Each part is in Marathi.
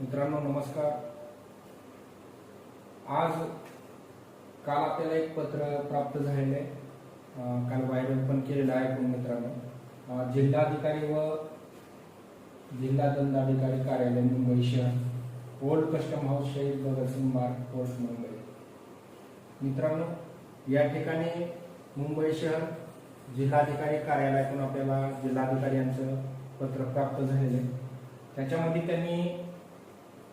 मित्रांनो नमस्कार. आज काल आपल्याला एक पत्र प्राप्त झालेलं आहे. काल व्हायरल पण केलेलं आहे पण मित्रांनो. जिल्हाधिकारी व जिल्हा दंडाधिकारी कार्यालय मुंबई शहर ओल्ड कस्टम हाऊस शहीद भगतसिंग मार्ग पोस्ट मुंबई. मित्रांनो या ठिकाणी मुंबई शहर जिल्हाधिकारी कार्यालयातून आपल्याला जिल्हाधिकारी यांचं पत्र प्राप्त झालेलं आहे. त्याच्यामध्ये त्यांनी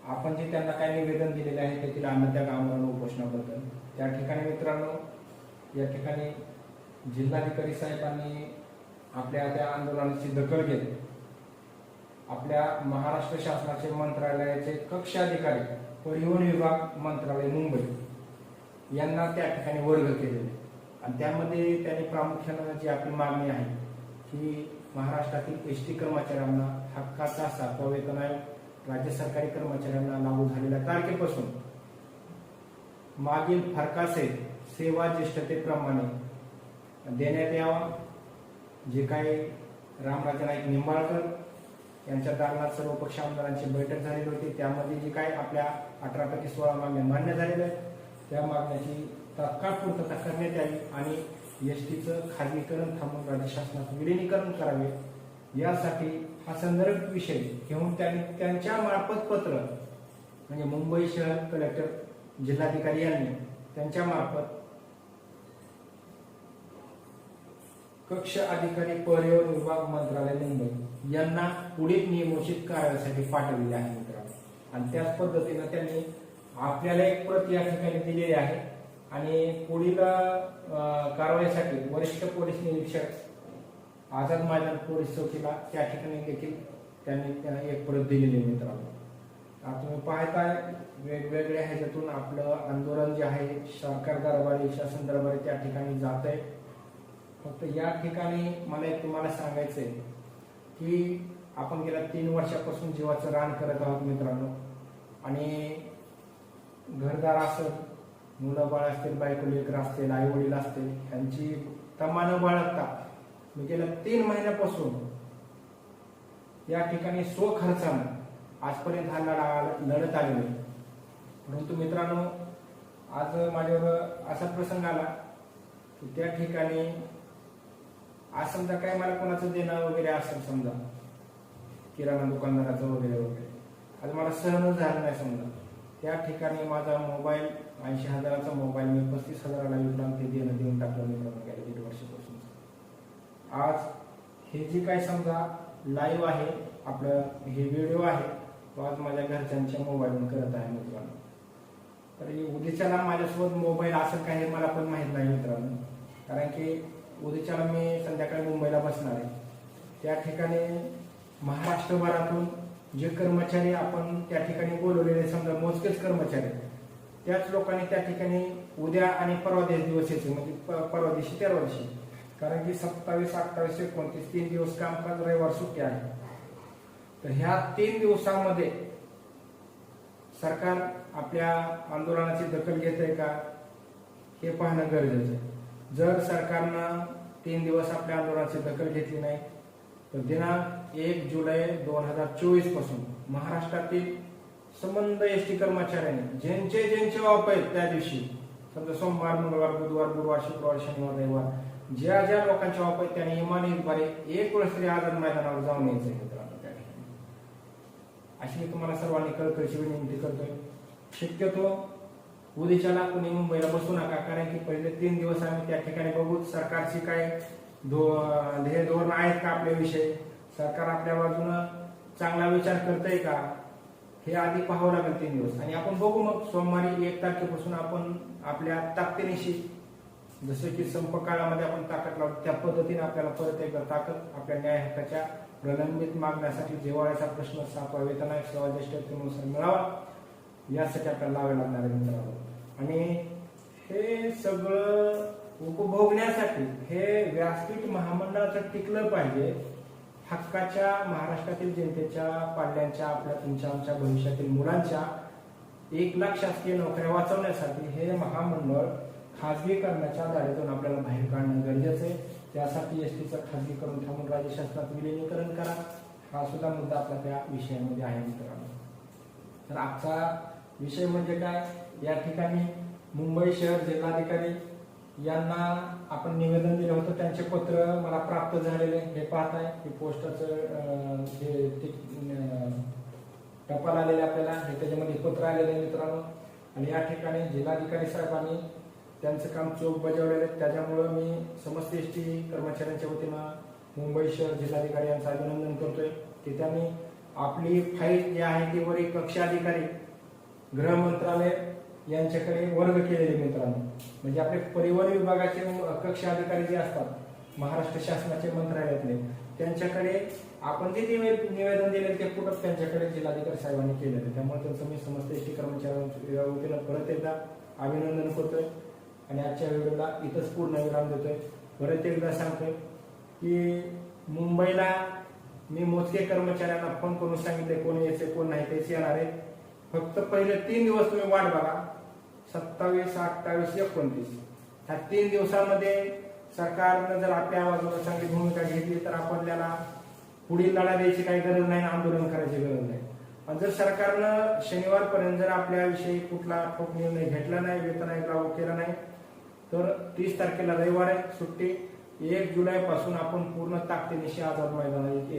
आपण जे त्यांना काय निवेदन दिलेले आहे त्यातील अन्न त्या उपोषणाबद्दल. त्या ठिकाणी मित्रांनो या ठिकाणी जिल्हाधिकारी साहेबांनी आपल्या त्या आंदोलनाची दखल घेत आपल्या महाराष्ट्र शासनाचे मंत्रालयाचे कक्ष अधिकारी परिवहन विभाग मंत्रालय मुंबई यांना त्या ठिकाणी वर्ग केलेले. आणि त्यामध्ये त्यांनी प्रामुख्यानं जी आपली मागणी आहे की महाराष्ट्रातील एस टी कर्मचाऱ्यांना हक्काचा सातवा वेतन आयोग राज्य सरकारी कर्मचाऱ्यांना लागू झालेल्या तारखेपासून मागील फरकाचे सेवा ज्येष्ठतेप्रमाणे देण्यात यावा. जे काही रामराजे नाईक निंबाळकर यांच्या दालनात सर्व पक्ष आमदारांची बैठक झालेली होती त्यामध्ये जी काही आपल्या अठरा पैकी सोळा मागण्या मान्य झालेल्या आहेत त्या मागण्याची तत्काळ पूर्तता करण्यात यावी आणि एस टीचं खाजगीकरण थांबून राज्य शासनात विलिनीकरण करावे. यासाठी हा संदर्भ विषय. घेऊन त्यांनी त्यांच्या मार्फत पत्र म्हणजे मुंबई शहर कलेक्टर जिल्हाधिकारी यांनी त्यांच्या मार्फत कक्ष अधिकारी पर्यावरण विभाग मंत्रालय मुंबई यांना पुढील नियमोचित कार्यासाठी पाठवलेले आहे मित्रांनो. आणि त्याच पद्धतीनं त्यांनी आपल्याला एक प्रत या ठिकाणी दिलेली आहे. आणि पुढील अं, कारवाईसाठी वरिष्ठ पोलीस निरीक्षक आझाद मैदान पोलीस चौकीला त्या ठिकाणी देखील त्यांनी त्यांना एक परत दिलेली आहे मित्रांनो. आता तुम्ही पाहताय वेगवेगळ्या ह्याच्यातून आपलं आंदोलन जे आहे सरकार दरबारी शासन दरबारी त्या ठिकाणी जात आहे फक्त या ठिकाणी मला एक तुम्हाला सांगायचंय की आपण गेल्या तीन वर्षापासून जीवाचं रान करत आहोत मित्रांनो. आणि घरदार असत मुलं बाळ असतील बायको लेकर असतील आई वडील असतील यांची तमानं बाळगता मी गेल्या तीन महिन्यापासून या ठिकाणी स्वखर्चानं आजपर्यंत हा लढा लढत आलेलो आहे. परंतु मित्रांनो आज माझ्यावर असा प्रसंग आला की त्या ठिकाणी आज समजा काय मला कोणाचं देणं वगैरे असेल समजा किराणा दुकानदाराचं वगैरे वगैरे. आज मला सहनच झालं नाही समजा. त्या ठिकाणी माझा मोबाईल ऐंशी हजाराचा मोबाईल मी पस्तीस हजाराला विकला ते देणं देऊन टाकलं मित्रांनो गेल्या दीड वर्षापासून. आज हे जे काय समजा लाईव्ह आहे आपलं हे व्हिडिओ आहे तो आज माझ्या घरच्यांच्या मोबाईलवर करत आहे मित्रांनो. तर उद्याच्याला माझ्यासोबत मोबाईल असं काही मला पण माहीत नाही मित्रांनो. कारण की उद्याच्याला मी संध्याकाळी मुंबईला बसणार आहे. त्या ठिकाणी महाराष्ट्रभरातून जे कर्मचारी आपण त्या ठिकाणी बोलवलेले समजा मोजकेच कर्मचारी त्याच लोकांनी त्या ठिकाणी उद्या आणि परवा दिवस दिवस यायचे म्हणजे प- परवा दिवशी तेरवा दिवशी. कारण की सत्तावीस अठ्ठावीस एकोणतीस तीन दिवस कामकाज रविवार सुट्टी आहे. तर ह्या तीन दिवसामध्ये सरकार आपल्या आंदोलनाची दखल घेत आहे का हे पाहणं गरजेचं आहे. जर सरकारनं तीन दिवस आपल्या आंदोलनाची दखल घेतली नाही तर दिनांक एक जुलै दोन हजार चोवीसपासून महाराष्ट्रातील संबंध एस टी कर्मचाऱ्यांनी ज्यांचे ज्यांचे वापर आहेत त्या दिवशी समजा सोमवार मंगळवार बुधवार गुरुवार शुक्रवार शनिवार रविवार ज्या ज्या लोकांच्या बाबत त्याने त्यांनी इमानीद्वारे एक वर्ष तरी आझाद मैदानावर जाऊन यायचं मित्रांनो त्याने. अशी तुम्हाला सर्वांनी कळकळीची विनंती करतोय. शक्यतो उद्याच्याला कुणी मुंबईला बसू नका कारण की पहिले तीन दिवस आम्ही त्या ठिकाणी बघू. सरकारची काय धो- ध्येय धोरण आहेत का आपल्याविषयी सरकार आपल्या बाजूनं चांगला विचार करतंय का? हे आधी पाहावं लागेल तीन दिवस. आणि आपण बघू मग सोमवारी एक तारखेपासून आपण आपल्या ताकदीनिशी जसं की संप काळामध्ये आपण ताकद लावतो त्या पद्धतीने आपल्याला परत एकदा ताकद आपल्या न्याय हक्काच्या प्रलंबित मागण्यासाठी जिवाळ्याचा प्रश्न सातवा वेतन आहे सेवा ज्येष्ठ मिळावा यासाठी आपल्याला लावे लागणार आहे मित्रांनो आणि हे सगळं उपभोगण्यासाठी हे व्यासपीठ महामंडळाचं टिकलं पाहिजे हक्काच्या महाराष्ट्रातील जनतेच्या पाल्यांच्या आपल्या तुमच्या आमच्या भविष्यातील मुलांच्या एक लाख शासकीय नोकऱ्या वाचवण्यासाठी हे महामंडळ खाजगीकरणाच्या दारीतून आपल्याला बाहेर काढणं गरजेचं आहे. त्यासाठी एस टीचं खाजगीकरण थांबून राज्य शासनात विलिनीकरण करा. हा सुद्धा मुद्दा आपल्या त्या विषयामध्ये आहे मित्रांनो. तर आजचा विषय म्हणजे काय? या ठिकाणी मुंबई शहर जिल्हाधिकारी यांना आपण निवेदन दिलं होतं. त्यांचे पत्र मला प्राप्त झालेले हे पाहत आहे की पोस्टाचं जे ते, टपाल आलेले आपल्याला. हे त्याच्यामध्ये पत्र आलेले मित्रांनो. आणि या ठिकाणी जिल्हाधिकारी साहेबांनी त्यांचं काम चोख बजावलेलं आहे. त्याच्यामुळं मी समस्त एस टी कर्मचाऱ्यांच्या वतीनं मुंबई शहर जिल्हाधिकारी यांचं अभिनंदन करतोय. की त्यांनी आपली फाईल जी आहे ती वरील कक्ष अधिकारी गृह मंत्रालय यांच्याकडे वर्ग केलेले मित्रांनो. म्हणजे आपले परिवहन विभागाचे कक्ष अधिकारी जे असतात महाराष्ट्र शासनाचे मंत्रालयातले त्यांच्याकडे आपण जे निवेदन दिले ते कुठं त्यांच्याकडे जिल्हाधिकारी साहेबांनी केलेलं त्यामुळे त्यांचं मी समस्त एस टी कर्मचाऱ्यांच्या वतीनं परत एकदा अभिनंदन करतोय. आणि आजच्या व्हिडिओला इथंच पूर्ण विराम देतोय. परत एकदा सांगतोय की मुंबईला मी मोजके कर्मचाऱ्यांना फोन करून सांगितले कोण यायचे कोण नाही तेच येणार आहे. फक्त पहिले तीन दिवस तुम्ही वाट बघा. सत्तावीस अठ्ठावीस एकोणतीस. ह्या तीन दिवसामध्ये सरकारनं जर आपल्या बाजूला चांगली भूमिका घेतली तर आपल्याला पुढील लढा द्यायची काही गरज नाही आंदोलन करायची गरज नाही. पण जर सरकारनं शनिवारपर्यंत जर आपल्याविषयी कुठला ठोक निर्णय घेतला नाही वेतन आयोग लागू केला नाही तर तीस तारखेला रविवार आहे सुट्टी. एक जुलैपासून आपण पूर्ण ताकदीनिशी आझाद मैदानात